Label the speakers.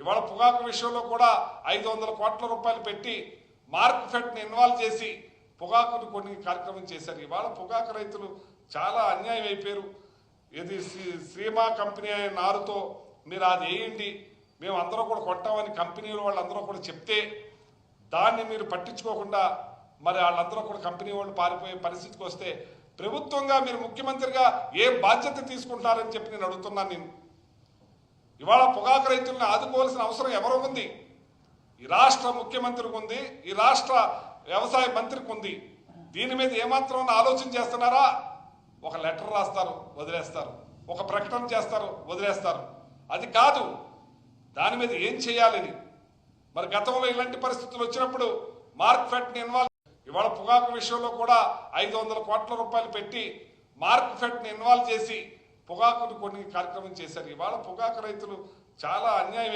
Speaker 1: ఇవాళ పొగాకు విషయంలో కూడా ఐదు వందల కోట్ల రూపాయలు పెట్టి మార్క్ ఫెట్ని ఇన్వాల్వ్ చేసి పొగాకును కొన్ని కార్యక్రమం చేశారు. ఇవాళ పొగాకు రైతులు చాలా అన్యాయం అయిపోయారు. ఇది శ్రీమా కంపెనీ అనే నారుతో మీరు అది వేయండి మేము అందరూ కూడా కొంటామని కంపెనీలు వాళ్ళందరూ కూడా చెప్తే దాన్ని మీరు పట్టించుకోకుండా మరి వాళ్ళందరూ కూడా కంపెనీ వాళ్ళు పారిపోయే పరిస్థితికి వస్తే ప్రభుత్వంగా మీరు ముఖ్యమంత్రిగా ఏ బాధ్యత తీసుకుంటారని చెప్పి నేను అడుగుతున్నాను. నేను ఇవాళ పొగాకు రైతుల్ని ఆదుకోవాల్సిన అవసరం ఎవరు ఉంది ఈ రాష్ట్ర ముఖ్యమంత్రికి ఉంది ఈ రాష్ట్ర వ్యవసాయ మంత్రికి ఉంది దీని మీద ఏమాత్రం ఆలోచన చేస్తున్నారా? ఒక లెటర్ రాస్తారు వదిలేస్తారు. ఒక ప్రకటన చేస్తారు వదిలేస్తారు. అది కాదు. దాని మీద ఏం చేయాలని? మరి గతంలో ఇలాంటి పరిస్థితులు వచ్చినప్పుడు మార్క్ ఫెట్ని ఇన్వాల్వ్ ఇవాళ పొగాకు విషయంలో కూడా ఐదు వందల కోట్ల రూపాయలు పెట్టి మార్క్ ఫెట్ని ఇన్వాల్వ్ చేసి పొగాకును కొన్ని కార్యక్రమం చేశారు. ఇవాళ పొగాకు రైతులు చాలా అన్యాయం